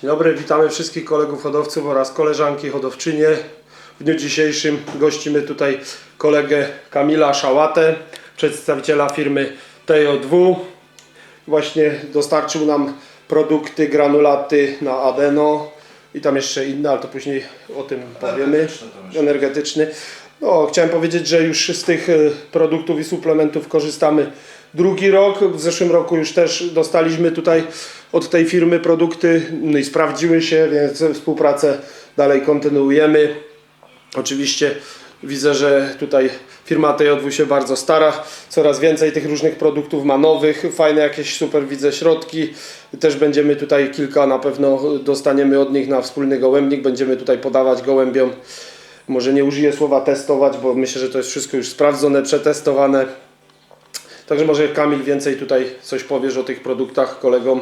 Dzień dobry, witamy wszystkich kolegów hodowców oraz koleżanki hodowczynie. W dniu dzisiejszym gościmy tutaj kolegę Kamila Szałatę, przedstawiciela firmy TJ2. Właśnie dostarczył nam produkty, granulaty na Adeno i tam jeszcze inne, ale to później o tym powiemy. Energetyczny. No, chciałem powiedzieć, że już z tych e, produktów i suplementów korzystamy drugi rok. W zeszłym roku już też dostaliśmy tutaj od tej firmy produkty no i sprawdziły się, więc współpracę dalej kontynuujemy. Oczywiście widzę, że tutaj firma TJ2 się bardzo stara. Coraz więcej tych różnych produktów ma nowych, fajne jakieś super widzę środki. Też będziemy tutaj kilka na pewno dostaniemy od nich na wspólny gołębnik. Będziemy tutaj podawać gołębiom. Może nie użyję słowa testować, bo myślę, że to jest wszystko już sprawdzone, przetestowane. Także może Kamil więcej tutaj coś powiesz o tych produktach kolegom.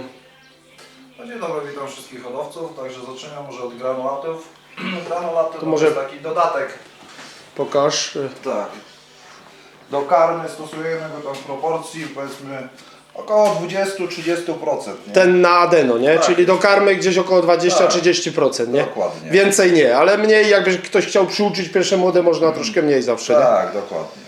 No dzień dobry, witam wszystkich hodowców. Także zaczynam może od granulatów. Granulaty to, może- jest taki dodatek. Pokaż. Tak. Do karmy stosujemy go tam w proporcji powiedzmy około 20-30%. Nie? Ten na adeno, nie? Tak. Czyli do karmy gdzieś około 20-30%, nie? Dokładnie. Więcej nie, ale mniej jakby ktoś chciał przyuczyć pierwsze młode, można troszkę mniej zawsze, nie? Tak, dokładnie.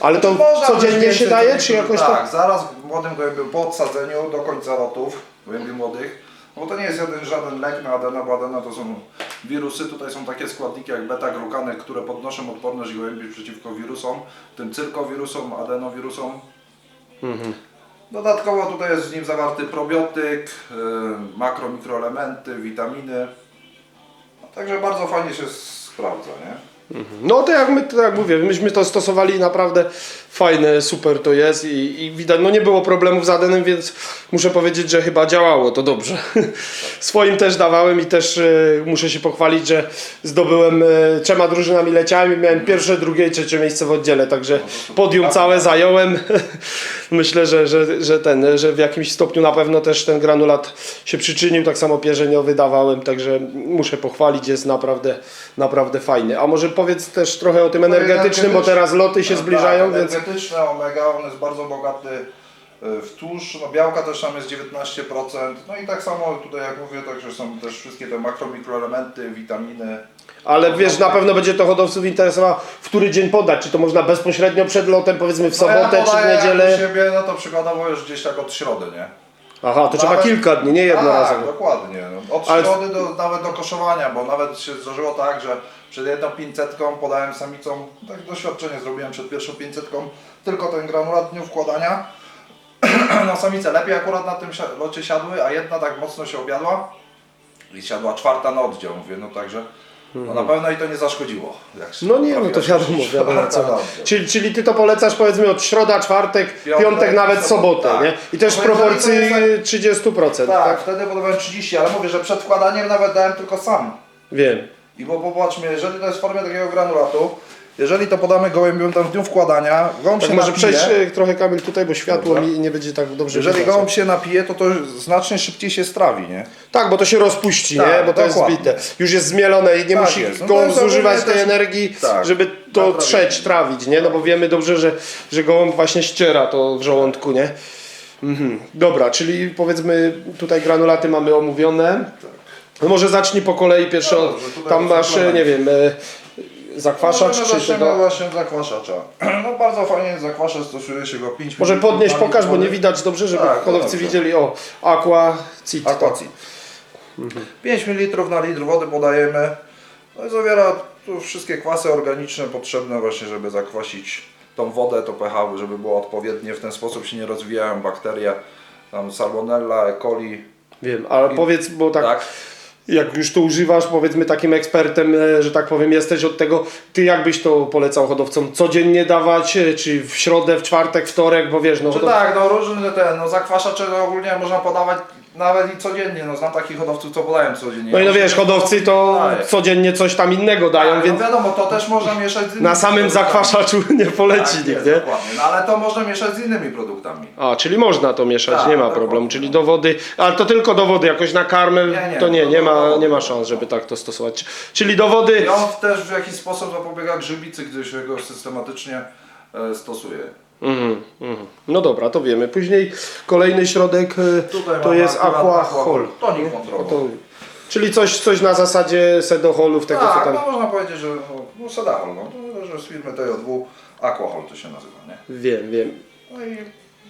Ale to Można codziennie się daje, czy jakoś tak, tak? zaraz młodym gołębiom po odsadzeniu do końca lotów, gołębi młodych, bo to nie jest jeden, żaden lek na adeno, bo adeno to są wirusy, tutaj są takie składniki jak beta-glukany, które podnoszą odporność gołębi przeciwko wirusom, tym cyrkowirusom, adenowirusom. Dodatkowo tutaj jest w nim zawarty probiotyk, yy, makro, mikroelementy, witaminy. No, także bardzo fajnie się sprawdza, nie? No to jak my, to jak mówię, myśmy to stosowali naprawdę fajne, super to jest i, i widać, no nie było problemów z adenem, więc muszę powiedzieć, że chyba działało to dobrze. Swoim też dawałem i też e, muszę się pochwalić, że zdobyłem e, trzema drużynami leciałem i miałem pierwsze, drugie i trzecie miejsce w oddziale, także podium całe zająłem. Myślę, że, że, że ten, że w jakimś stopniu na pewno też ten granulat się przyczynił, tak samo pierzeniowy dawałem, także muszę pochwalić, jest naprawdę, naprawdę fajny. A może powiedz też trochę o tym energetycznym, bo teraz loty się No zbliżają, tak, więc... Energetyczne omega, on jest bardzo bogaty y, w tłuszcz, no białka też tam jest 19%, no i tak samo tutaj jak mówię, także są też wszystkie te makro, mikroelementy, witaminy. Ale wiesz, na pewno będzie to hodowców interesowało, w który dzień podać. Czy to można bezpośrednio przed lotem, powiedzmy w No ja sobotę czy w niedzielę? jak siebie, no to przykładowo już gdzieś tak od środy, nie? Aha, to trzeba Nawet- kilka dni, nie Tak, jednorazowo. dokładnie. No, Od Ale- środy do, nawet do koszowania, bo nawet się zdarzyło tak, że przed jedną 500 podałem samicą, tak doświadczenie zrobiłem przed pierwszą 500, tylko ten granulat dniu wkładania. No samice lepiej akurat na tym locie siadły, a jedna tak mocno się objadła i siadła czwarta na oddział, mówię, no także no na pewno i to nie zaszkodziło. Mhm. No nie, no to wiadomo, wiadomo na co. Czyli, czyli ty to polecasz powiedzmy od środa, czwartek, piątek, Piątek, nawet sobotę, sobota, nie? tak. I też w No proporcji jest 30%, Tak, tak? wtedy podawałem 30, ale mówię, że przed wkładaniem nawet dałem tylko sam. Wiem. I bo popatrzmy, jeżeli to jest w formie takiego granulatu, jeżeli to podamy gołębiom tam w dniu wkładania, gołąb Tak się może napije, przejść e, trochę Kamil tutaj, bo światło Dobra. mi nie będzie tak dobrze jeżeli widać. gołąb się napije, to to znacznie szybciej się strawi, nie? Tak, bo to się rozpuści, Tak, nie? Bo to dokładnie. jest zbite. Już jest zmielone i nie Tak musi jest. No to gołąb jest zużywać tej też- energii, tak, żeby to trzeć, trawić, nie? No bo wiemy dobrze, że, że gołąb właśnie ściera to w żołądku, nie? Mhm. Dobra, czyli powiedzmy tutaj granulaty mamy omówione. No może zacznij po kolei pierwsze No od, dobrze, tutaj tam masz, nie wiem, e, zakwaszacz Możemy czy zaczniemy tego... właśnie od zakwaszacza. No bardzo fajnie zakwaszacz, stosuje się go 5 Może podnieść, pokaż, bo nie widać dobrze, żeby Tak, hodowcy dobrze. widzieli. O, aqua, cit. to. Aquacid. 5 ml na litr wody podajemy. No i zawiera tu wszystkie kwasy organiczne potrzebne właśnie, żeby zakwasić tą wodę, to pH, żeby było odpowiednie. W ten sposób się nie rozwijają bakterie. Tam salmonella, E. coli. Wiem, ale powiedz, bo tak, Tak. Jak już to używasz, powiedzmy takim ekspertem, e, że tak powiem, jesteś od tego, ty jakbyś to polecał hodowcom? Codziennie dawać, e, czy w środę, w czwartek, wtorek, bo wiesz, no Czy tak, no różne te, no zakwaszacze ogólnie można podawać nawet i codziennie. No znam takich hodowców, co podają codziennie. no i no wiesz, hodowcy to Daje. codziennie coś tam innego dają, Tak, więc no wiadomo, to też można mieszać z innymi na samym produktami. zakwaszaczu nie poleci tak, nikt, jest, nie? Dokładnie, no ale to można mieszać z innymi produktami. A, czyli można to mieszać, Tak, nie ma dokładnie. problemu, czyli do wody, ale to tylko do wody, jakoś na karmę, Nie, nie, to nie, to nie do- ma, nie ma szans, żeby tak to stosować. Czyli do wody, I on też w jakiś sposób zapobiega grzybicy, gdy się go systematycznie e, stosuje. Mhm, mhm. No dobra, to wiemy. Później kolejny środek e, Tutaj to jest akurat Aqua Aqua Hol. Tonik wątrobowy. To, czyli coś, coś na zasadzie sedoholów, tego co Tak, tam... no można powiedzieć, że no, no Sedahol, no, to, że z firmy TJ2 Aquahol to się nazywa, nie? Wiem, wiem. No i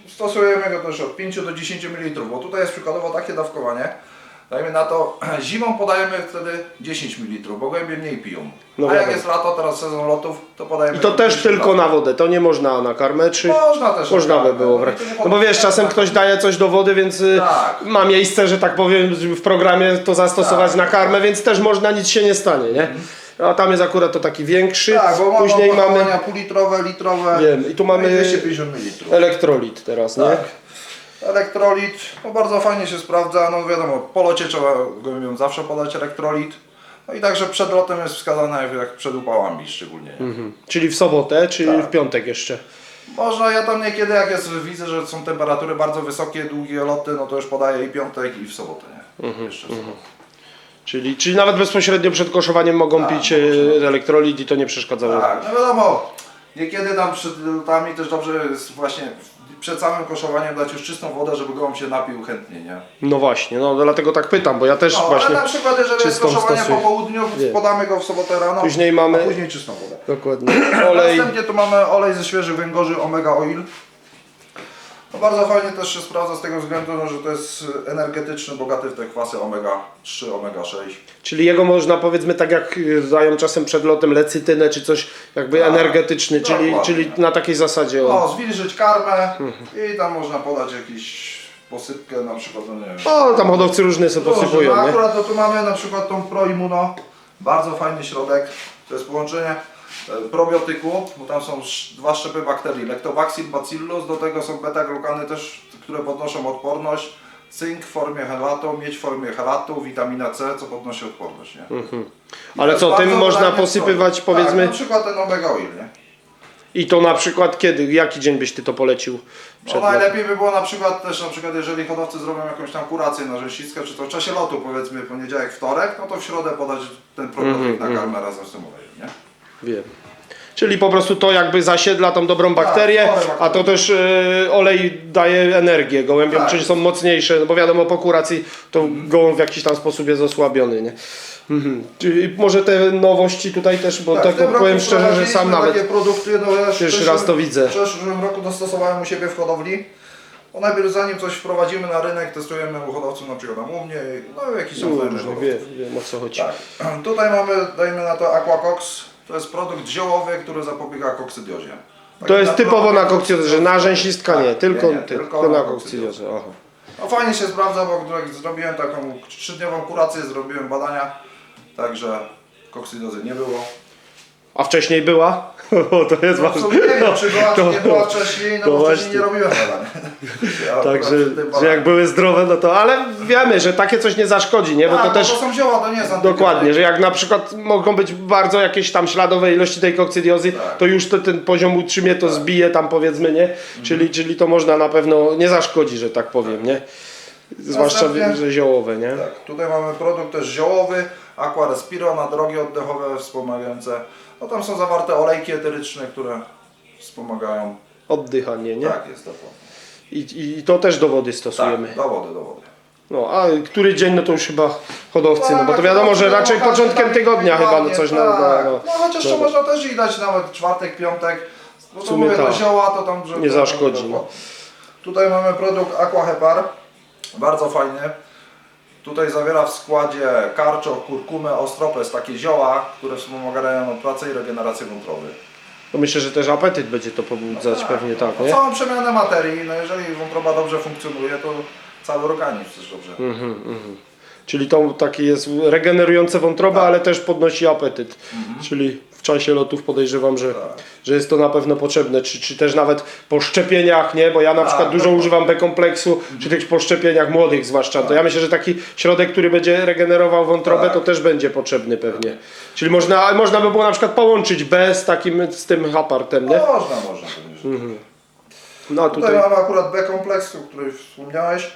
stosujemy go też od 5 do 10 ml, bo tutaj jest przykładowo takie dawkowanie. Dajmy na to, zimą podajemy wtedy 10 ml, bo gołębie mniej piją. No A jak wiadomo. jest lato, teraz sezon lotów, to podajemy... I to też 5 tylko na wodę, to nie można na karmę, czy... Można też. Można by było. no i brać. to nie No bo wiesz, czasem ktoś daje coś do wody, więc y, Tak. ma miejsce, że tak powiem, w programie to zastosować Tak. na karmę, więc też można, nic się nie stanie, nie? A tam jest akurat to taki większy. Tak, bo mamy Później mamy... półlitrowe, litrowe. Wiem, i tu mamy- no 250 ml. Elektrolit teraz, nie? Tak. Elektrolit, no bardzo fajnie się sprawdza, no wiadomo, po locie trzeba gołębiom zawsze podać elektrolit. No i także przed lotem jest wskazane jak- przed upałami szczególnie. nie? Mhm. Czyli w sobotę, czy Tak. w piątek jeszcze? Można, ja tam niekiedy jak jest, widzę, że są temperatury bardzo wysokie, długie loty, no to już podaję i piątek i w sobotę, nie? Mhm, Jeszcze w sobotę. Czyli, czyli nawet bezpośrednio przed koszowaniem mogą Tak, pić e, elektrolit i to nie przeszkadzało. Tak, no wiadomo, niekiedy tam przed lotami też dobrze jest właśnie przed samym koszowaniem dać już czystą wodę, żeby gołąb się napił chętnie, nie? No właśnie, no dlatego tak pytam, bo ja też No, właśnie... ale na przykład jeżeli jest czystą koszowanie stosuję. po południu, Wiem. podamy go w sobotę rano, Później mamy- a później czystą wodę. Dokładnie. Olej. Następnie tu mamy olej ze świeżych węgorzy Omega Oil. No bardzo fajnie też się sprawdza z tego względu, no, że to jest energetyczny, bogaty w te kwasy omega 3, omega 6. Czyli jego można powiedzmy tak jak y, dają czasem przed lotem lecytynę czy coś jakby Tak, energetyczny, czyli, dokładnie. czyli na takiej zasadzie. No, O, zwilżyć karmę i tam można podać jakiś posypkę na przykład, no nie wiem. o tam hodowcy różne sobie posypują, no nie? akurat to tu mamy na przykład tą Proimmuno, bardzo fajny środek, to jest połączenie probiotyku, bo tam są dwa szczepy bakterii, Lactobacillus, Bacillus, do tego są beta-glukany też, które podnoszą odporność, cynk w formie helatu, miedź w formie helatu, witamina C, co podnosi odporność, nie? I Ale co, tym można posypywać, słodki. powiedzmy- Tak, na przykład ten omega oil, nie? I to na przykład kiedy, jaki dzień byś ty to polecił? No Przed najlepiej by było na przykład też, na przykład jeżeli hodowcy zrobią jakąś tam kurację na rzęsiskę, czy to w czasie lotu powiedzmy poniedziałek, wtorek, no to w środę podać ten probiotyk Mhm, na karmę razem z tym olejem, nie? Wiem. Czyli po prostu to jakby zasiedla tą dobrą bakterię, olej bakterii. a to też y, olej daje energię gołębiom, Tak. czyli są mocniejsze, no bo wiadomo po kuracji to gołąb w jakiś tam sposób jest osłabiony, nie? Mhm. Czyli może te nowości tutaj też, bo Tak, tak, w tym roku powiem szczerze, że sam wprowadziliśmy nawet takie produkty, no ja w pierwszy przyszłym- raz to widzę. W przyszłym roku dostosowałem u siebie w hodowli. Bo najpierw zanim coś wprowadzimy na rynek, testujemy u hodowców na przykład na mnie, no jakiś tam znajomych Różnie, hodowców. wiem, wiem o co chodzi. Tak. Tutaj mamy, dajmy na to Aquacox. To jest produkt ziołowy, który zapobiega kokcydiozie. To Taki jest typowo na naturalny kokcydiozie, na rzęsistka nie, Tak, tylko, nie, nie, tylko na. Aha. No fajnie się sprawdza, bo jak zrobiłem taką trzydniową kurację, zrobiłem badania, także kokcydiozy nie było. A wcześniej była? O, to jest No, ważne. nie wiem, czy była, czy nie To- była wcześniej, no to bo wcześniej właśnie. nie robiłem badań. Ja Także, że jak były zdrowe, no to, ale wiemy, że takie coś nie zaszkodzi, nie? Bo Tak, to bo też to są zioła, to nie antybiotyk. dokładnie, że jak na przykład mogą być bardzo jakieś tam śladowe ilości tej kokcydiozy, Tak. to już to, ten poziom utrzymie, to zbije tam powiedzmy, nie? Czyli, czyli to można na pewno, nie zaszkodzi, że tak powiem, nie? Zwłaszcza, Następnie- że ziołowe, nie? Tak, tutaj mamy produkt też ziołowy, Aqua Respiro na drogi oddechowe wspomagające. No tam są zawarte olejki eteryczne, które wspomagają. Oddychanie, nie? Tak jest dokładnie. I, I to też do wody stosujemy. Tak, do wody, do wody. No, a który dzień, no to już chyba hodowcy, no bo to Tak, wiadomo, że no, raczej początkiem tygodnia chyba, no coś, no, tak. no, no. No chociaż to można też i dać nawet czwartek, piątek. No to mówię, tak. zioła to tam... Że Nie zaszkodzi, No. Tutaj mamy produkt Aqua Hepar, bardzo fajny. Tutaj zawiera w składzie karczo, kurkumę, ostropes, takie zioła, które wspomagają pracę i regenerację wątroby. To myślę, że też apetyt będzie to pobudzać, pewnie tak, No, nie? całą przemianę materii, no jeżeli wątroba dobrze funkcjonuje, to cały organizm też dobrze. Mhm, mhm. Czyli to taki jest regenerujące wątrobę, Tak. ale też podnosi apetyt. Czyli w czasie lotów podejrzewam, że, Tak. że jest to na pewno potrzebne, czy, czy też nawet po szczepieniach, nie? Bo ja na Tak, przykład dużo dokładnie. używam B-kompleksu, czy tych po szczepieniach młodych zwłaszcza. To ja myślę, że taki środek, który będzie regenerował wątrobę, Tak. to też będzie potrzebny pewnie. Czyli można, można by było na przykład połączyć B z takim, z tym hapartem, nie? Można, można. tak. No a Tutaj tutaj... mamy akurat B kompleks, o którym wspomniałeś.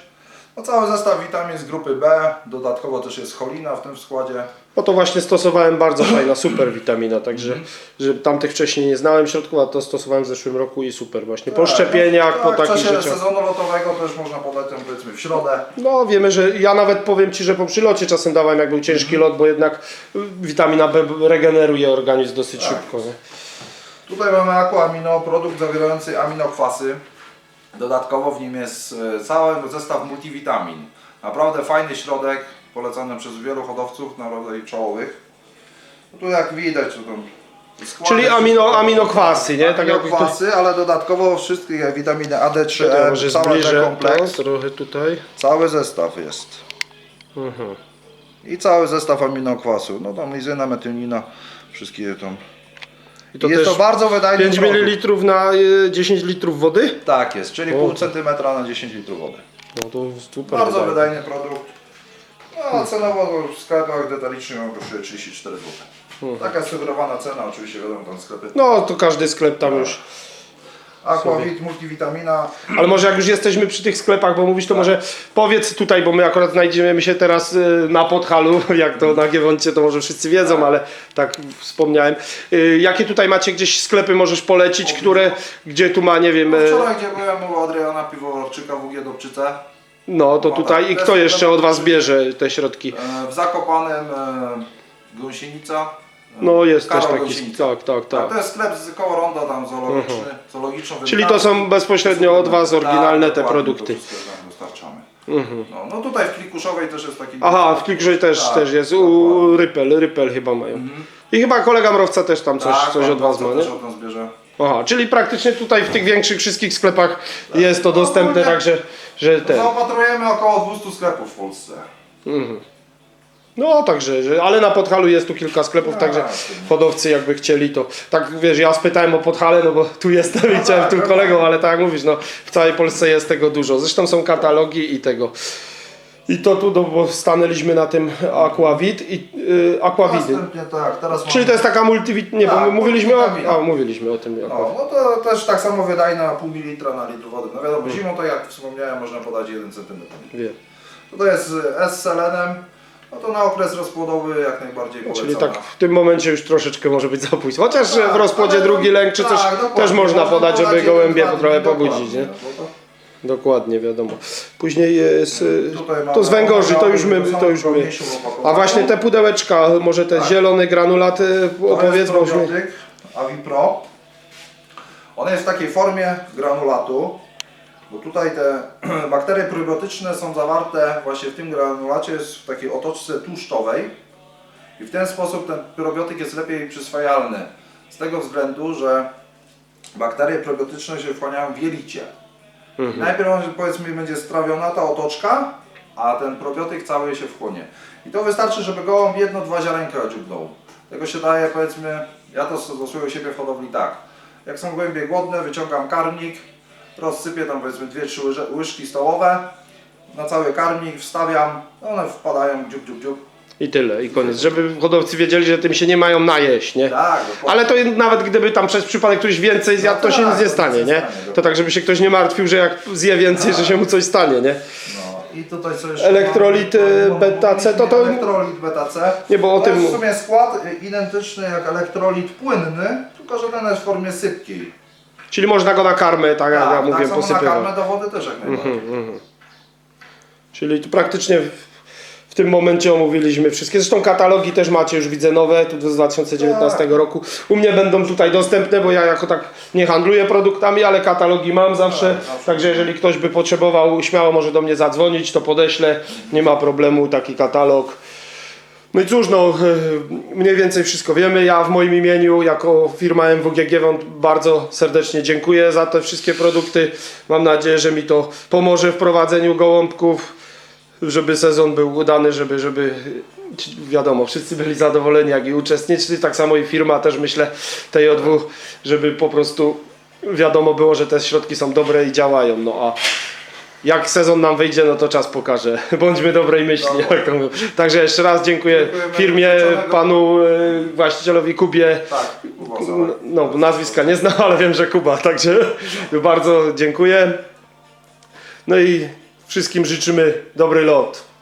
No, cały zestaw witamin z grupy B, dodatkowo też jest cholina w tym składzie. No to właśnie stosowałem bardzo fajna, super witamina, także że tamtych wcześniej nie znałem środków, a to stosowałem w zeszłym roku i super właśnie. Po szczepieniach, tak, po w takich czasie rzeczach. sezonu lotowego też można podać ją powiedzmy w środę. No wiemy, że ja nawet powiem Ci, że po przylocie czasem dawałem jak był ciężki lot, bo jednak witamina B regeneruje organizm dosyć Tak. szybko. Nie? Tutaj mamy Aquamino, produkt zawierający aminokwasy. Dodatkowo w nim jest e, cały zestaw multivitamin. Naprawdę fajny środek, polecany przez wielu hodowców, naprawdę i czołowych. No tu jak widać, to tam składy Czyli amino- aminokwasy, nie? Tak jak Aminokwasy, ale dodatkowo wszystkie witaminy A, D, 3, Tutaj E, może cały zbliżę ten to, kompleks. trochę tutaj. Cały zestaw jest. Mhm. I cały zestaw aminokwasu. No tam lizyna, metionina, wszystkie tam. I to jest też to bardzo wydajny 5 produkt. ml na y, 10 litrów wody? Tak jest, czyli pół centymetra na 10 litrów wody. No to super. Bardzo wydajny produkt. No, a cenowo w sklepach detalicznych on kosztuje 34 zł. Taka jest sugerowana cena, oczywiście wiadomo, tam sklepy. No to każdy sklep tam już. Aquavit, multivitamina. Ale może jak już jesteśmy przy tych sklepach, bo mówisz, to może powiedz tutaj, bo my akurat znajdziemy się teraz y, na Podhalu, jak to na Giewoncie, to może wszyscy wiedzą, ale tak wspomniałem. Y, Jakie tutaj macie gdzieś sklepy możesz polecić, które, gdzie tu ma, nie wiem, No, y, wczoraj gdzie byłem u Adriana Piwowarczyka w UG Dobczyce. No to tutaj i To kto jeszcze od Was bierze te środki? E, W Zakopanem e, Gąsienica. E, No jest Karol też taki, Gąsienica. tak, tak, A tak. to jest sklep z koło ronda tam zoologiczny, zoologiczną Czyli to są bezpośrednio od Was oryginalne te Tak, produkty. Dostarczamy. No, no tutaj w Klikuszowej też jest taki... Aha, w Klikrze też, Tak, też jest, u dokładnie. Rypel, Rypel chyba mają. I chyba kolega Mrowca też tam coś, tak, coś pan od Was ma, nie? też od nas bierze. Aha, czyli praktycznie tutaj w tych większych wszystkich sklepach jest to dostępne, ogólnie- także że ten. Zaopatrujemy około 200 sklepów w Polsce. No także, że, ale na Podhalu jest tu kilka sklepów, Tak. także hodowcy jakby chcieli to. Tak wiesz, ja spytałem o Podhale, no bo tu jestem i chciałem tak, tu tak. kolegą, ale tak jak mówisz, no w całej Polsce jest tego dużo. Zresztą są katalogi i tego. I to tu, no, bo stanęliśmy na tym Aquavit i yy, Aquavidy. Następnie tak, teraz Czyli mamy- to jest taka multivit... Nie, bo Tak, my mówiliśmy o... A, mówiliśmy o tym. No, no to też tak samo wydajna pół mililitra na litr wody. No wiadomo, zimą to jak wspomniałem można podać 1 cm. Wiem. To jest S z selenem, no to na okres rozpłodowy jak najbardziej polecam. Czyli tak w tym momencie już troszeczkę może być za późno. Chociaż Tak, w rozpłodzie drugi lęk czy coś tak, też można podać, żeby gołębie trochę pobudzić, nie? no bo to- Dokładnie, wiadomo. Później jest y, Tutaj mamy to z węgorzy, to już my, to już my. A właśnie te pudełeczka, może te Tak. zielone granulaty To opowiedz, jest bośmy. probiotyk Avipro. On jest w takiej formie granulatu, bo tutaj te bakterie probiotyczne są zawarte właśnie w tym granulacie, jest w takiej otoczce tłuszczowej i w ten sposób ten probiotyk jest lepiej przyswajalny. Z tego względu, że bakterie probiotyczne się wchłaniają w jelicie. I najpierw powiedzmy będzie strawiona ta otoczka, a ten probiotyk cały się wchłonie. I to wystarczy, żeby gołąb jedno, dwa ziarenka dziubnął. Tego się daje powiedzmy, ja to stosuję u siebie w hodowli tak. Jak są gołębie głodne, wyciągam karmnik, rozsypię tam powiedzmy 2-3 łyże- łyżki stołowe, na cały karmnik wstawiam, one wpadają dziób, dziób, dziób. I tyle, i koniec. Żeby hodowcy wiedzieli, że tym się nie mają najeść, nie? Tak, dokładnie. Ale to nawet gdyby tam przez przypadek ktoś więcej zjadł, to No się tak, nic nie to stanie, nie nie? To tak, żeby się ktoś nie martwił, że jak zje więcej, że się mu coś stanie, nie? No i tutaj co jeszcze Elektrolit, mamy? y, beta C, to to- Elektrolit beta C. Nie, bo o to tym- jest w sumie skład identyczny jak elektrolit płynny, tylko że ten jest w formie sypkiej. Czyli można go na karmę, tak jak ja tak mówię, samo na posypywać. karmę do wody też jak najbardziej. Czyli tu praktycznie w, w tym momencie omówiliśmy wszystkie. Zresztą katalogi też macie, już widzę nowe, tu z 2019 Tak. roku. U mnie będą tutaj dostępne, bo ja jako tak nie handluję produktami, ale katalogi mam zawsze. Tak, zawsze. Także jeżeli ktoś by potrzebował, śmiało może do mnie zadzwonić, to podeślę. Nie ma problemu, taki katalog. No i cóż, no, e, mniej więcej wszystko wiemy. Ja w moim imieniu, jako firma MWG Giewont, bardzo serdecznie dziękuję za te wszystkie produkty. Mam nadzieję, że mi to pomoże w prowadzeniu gołąbków, żeby sezon był udany, żeby, żeby wiadomo, wszyscy byli zadowoleni, jak i uczestnicy. Tak samo i firma też myślę, tej odwu, żeby po prostu wiadomo było, że te środki są dobre i działają. No a jak sezon nam wyjdzie, no to czas pokaże. Bądźmy dobrej myśli. Dobra. Jak to mówią. Także jeszcze raz dziękuję Dziękujemy firmie, życzonego. panu e, właścicielowi Kubie. Tak. No, nazwiska nie znam, ale wiem, że Kuba, także bardzo dziękuję. No i Wszystkim życzymy dobry lot.